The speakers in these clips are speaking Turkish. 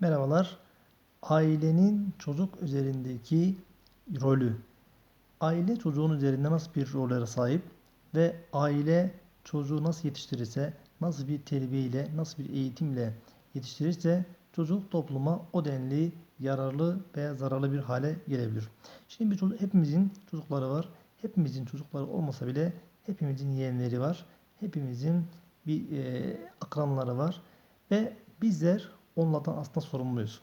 Merhabalar. Ailenin çocuk üzerindeki rolü. Aile çocuğun üzerinde nasıl bir rollere sahip ve aile çocuğu nasıl yetiştirirse, nasıl bir terbiyeyle, nasıl bir eğitimle yetiştirirse çocuk topluma o denli yararlı veya zararlı bir hale gelebilir. Şimdi bir çocuk, hepimizin çocukları var. Hepimizin çocukları olmasa bile hepimizin yeğenleri var. Hepimizin bir e, akranları var. Ve bizler onlardan aslında sorumluyuz.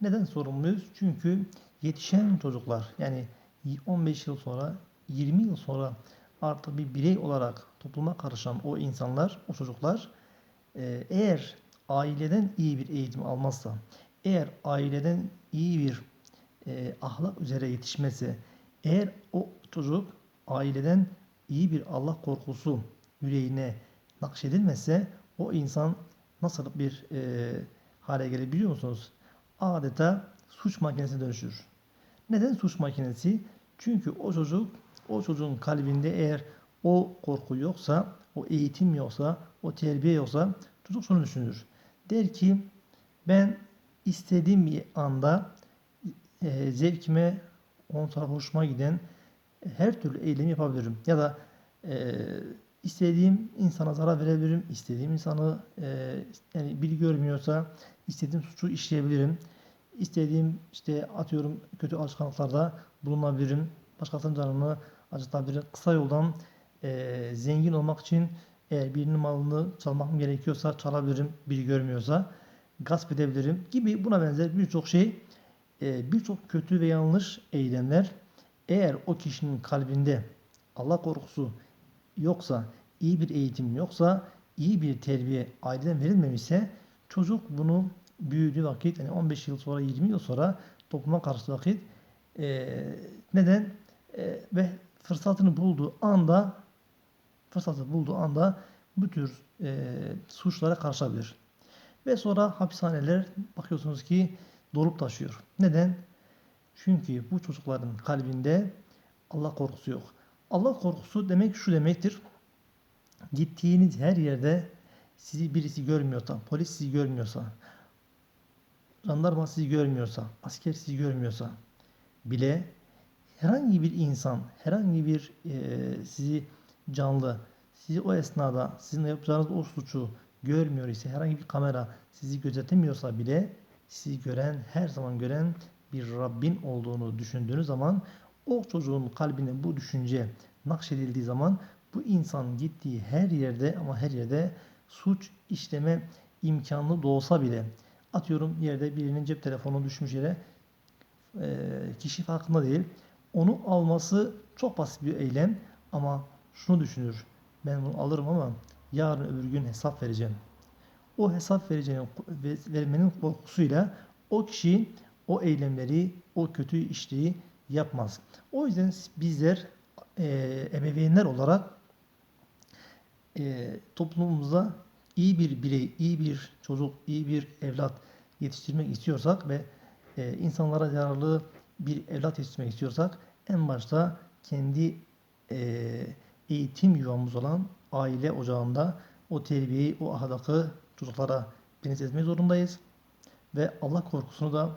Neden sorumluyuz? Çünkü yetişen çocuklar yani 15 yıl sonra 20 yıl sonra artık bir birey olarak topluma karışan o insanlar, o çocuklar e, eğer aileden iyi bir eğitim almazsa, eğer aileden iyi bir e, ahlak üzere yetişmesi, eğer o çocuk aileden iyi bir Allah korkusu yüreğine nakşedilmezse o insan nasıl bir e, hale gelebiliyor musunuz? Adeta suç makinesine dönüşür. Neden suç makinesi? Çünkü o çocuk, o çocuğun kalbinde eğer o korku yoksa, o eğitim yoksa, o terbiye yoksa çocuk şunu düşünür. Der ki ben istediğim bir anda e, zevkime, on taraf hoşuma giden her türlü eylemi yapabilirim. Ya da e, istediğim insana zarar verebilirim. istediğim insanı e, yani biri görmüyorsa istediğim suçu işleyebilirim. İstediğim işte atıyorum kötü alışkanlıklarda bulunabilirim. Başkasının canını acıtabilirim. Kısa yoldan e, zengin olmak için eğer birinin malını çalmak gerekiyorsa çalabilirim. Biri görmüyorsa gasp edebilirim gibi buna benzer birçok şey e, birçok kötü ve yanlış eylemler eğer o kişinin kalbinde Allah korkusu yoksa, iyi bir eğitim yoksa, iyi bir terbiye aileden verilmemişse çocuk bunu büyüdüğü vakit yani 15 yıl sonra 20 yıl sonra topluma karşı vakit e, neden e, ve fırsatını bulduğu anda fırsatı bulduğu anda bu tür e, suçlara karışabilir. Ve sonra hapishaneler bakıyorsunuz ki dolup taşıyor. Neden? Çünkü bu çocukların kalbinde Allah korkusu yok. Allah korkusu demek şu demektir. Gittiğiniz her yerde sizi birisi görmüyorsa, polis sizi görmüyorsa, jandarma sizi görmüyorsa, asker sizi görmüyorsa bile herhangi bir insan, herhangi bir e, sizi canlı, sizi o esnada sizin yapacağınız o suçu görmüyor ise, herhangi bir kamera sizi gözetemiyorsa bile sizi gören, her zaman gören bir Rabbin olduğunu düşündüğünüz zaman o çocuğun kalbine bu düşünce nakşedildiği zaman bu insan gittiği her yerde ama her yerde suç işleme imkanlı da olsa bile atıyorum yerde birinin cep telefonu düşmüş yere e, kişi farkında değil. Onu alması çok basit bir eylem ama şunu düşünür. Ben bunu alırım ama yarın öbür gün hesap vereceğim. O hesap vereceğinin vermenin korkusuyla o kişi o eylemleri, o kötü işliği yapmaz. O yüzden bizler e, ebeveynler olarak e, toplumumuza iyi bir birey, iyi bir çocuk, iyi bir evlat yetiştirmek istiyorsak ve e, insanlara yararlı bir evlat yetiştirmek istiyorsak en başta kendi e, eğitim yuvamız olan aile ocağında o terbiyeyi, o ahlakı çocuklara benzetmek zorundayız. Ve Allah korkusunu da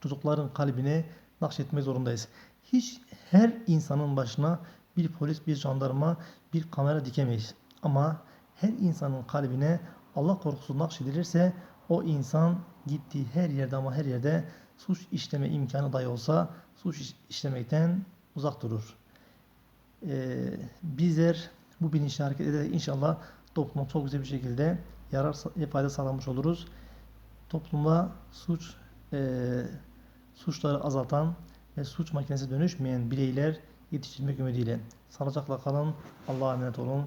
çocukların kalbine nakşetmek zorundayız. Hiç her insanın başına bir polis, bir jandarma, bir kamera dikemeyiz. Ama her insanın kalbine Allah korkusu nakşedilirse o insan gittiği her yerde ama her yerde suç işleme imkanı dahi olsa suç işlemekten uzak durur. Ee, bizler bu bilinçle hareket ederek inşallah topluma çok güzel bir şekilde yarar fayda sağlamış oluruz. Topluma suç e, suçları azaltan ve suç makinesi dönüşmeyen bireyler yetiştirmek ümidiyle. Sağlıcakla kalın. Allah'a emanet olun.